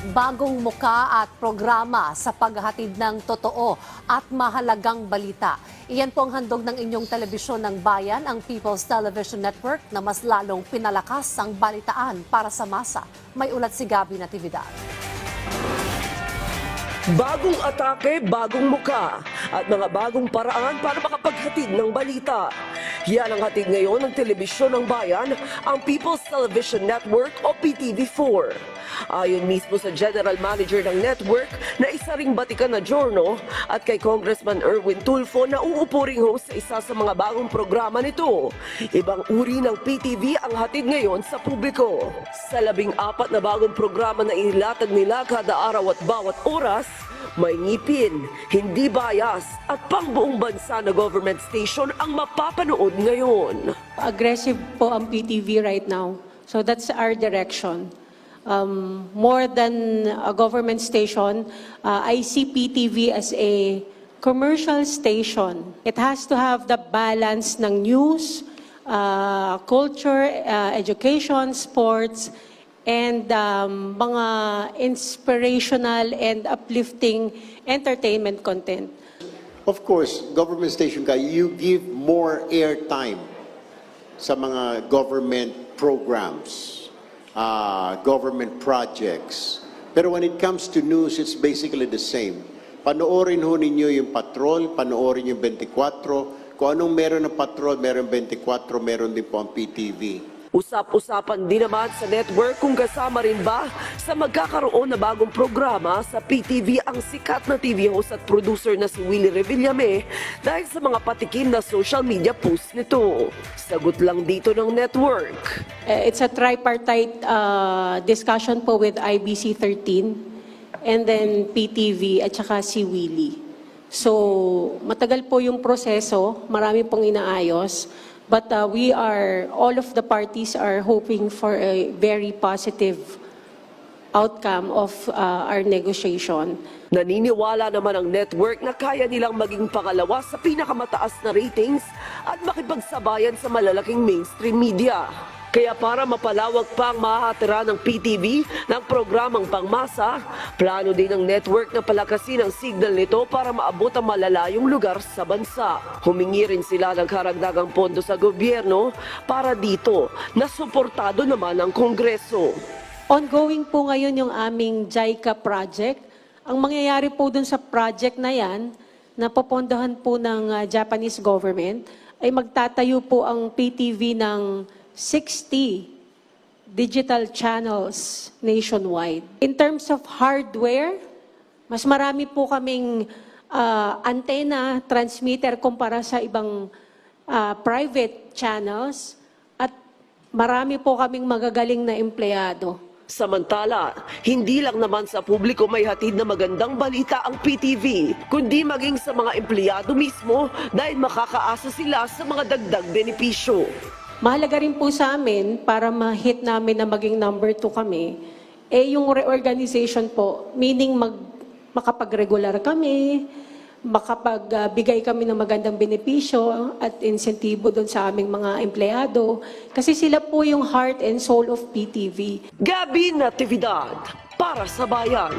bagong muka at programa sa paghatid ng totoo at mahalagang balita. Iyan po ang handog ng inyong telebisyon ng bayan, ang People's Television Network, na mas lalong pinalakas ang balitaan para sa masa. May ulat si Gabi Natividad. Bagong atake, bagong muka at mga bagong paraan para makapaghatid ng balita. Yan ang hatid ngayon ng telebisyon ng bayan, ang People's Television Network o PTV4. Ayon mismo sa General Manager ng network na isa ring Batikan na Giorno at kay Congressman Erwin Tulfo na uupo ring host sa isa sa mga bagong programa nito. Ibang uri ng PTV ang hatid ngayon sa publiko. Sa labing apat na bagong programa na inilatag nila kada araw at bawat oras, may ngipin, hindi bias at pangbuong bansa na government station ang mapapanood ngayon. aggressive po ang PTV right now. So that's our direction. Um, more than a government station, uh, I see PTV as a commercial station. It has to have the balance ng news, uh, culture, uh, education, sports, and um, mga inspirational and uplifting entertainment content. Of course, government station ka, you give more airtime sa mga government programs, uh, government projects. Pero when it comes to news, it's basically the same. Panoorin ho ninyo yung patrol, panoorin yung 24. Kung anong meron ng patrol, meron 24, meron din po ang PTV. Usap-usapan din naman sa network kung kasama rin ba sa magkakaroon na bagong programa sa PTV ang sikat na TV host at producer na si Willie Revillame dahil sa mga patikim na social media post nito. Sagot lang dito ng network. Uh, It's a tripartite uh, discussion po with IBC 13 and then PTV at saka si Willie. So, matagal po yung proseso, marami pong inaayos. But uh, we are, all of the parties are hoping for a very positive outcome of uh, our negotiation. Naniniwala naman ang network na kaya nilang maging pangalawa sa pinakamataas na ratings at makipagsabayan sa malalaking mainstream media. Kaya para mapalawag pa ang mahahatira ng PTV ng programang pangmasa, plano din ng network na palakasin ang signal nito para maabot ang malalayong lugar sa bansa. Humingi rin sila ng karagdagang pondo sa gobyerno para dito na suportado naman ng Kongreso. Ongoing po ngayon yung aming JICA project. Ang mangyayari po dun sa project na yan, na popondohan po ng uh, Japanese government, ay magtatayo po ang PTV ng 60 digital channels nationwide. In terms of hardware, mas marami po kaming uh, antenna, transmitter kumpara sa ibang uh, private channels at marami po kaming magagaling na empleyado. Samantala, hindi lang naman sa publiko may hatid na magandang balita ang PTV, kundi maging sa mga empleyado mismo dahil makakaasa sila sa mga dagdag benepisyo. Mahalaga rin po sa amin para ma-hit namin na maging number two kami, eh yung reorganization po, meaning mag, makapag-regular kami, makapagbigay kami ng magandang benepisyo at insentibo doon sa aming mga empleyado. Kasi sila po yung heart and soul of PTV. Gabi Natividad, para sa bayan.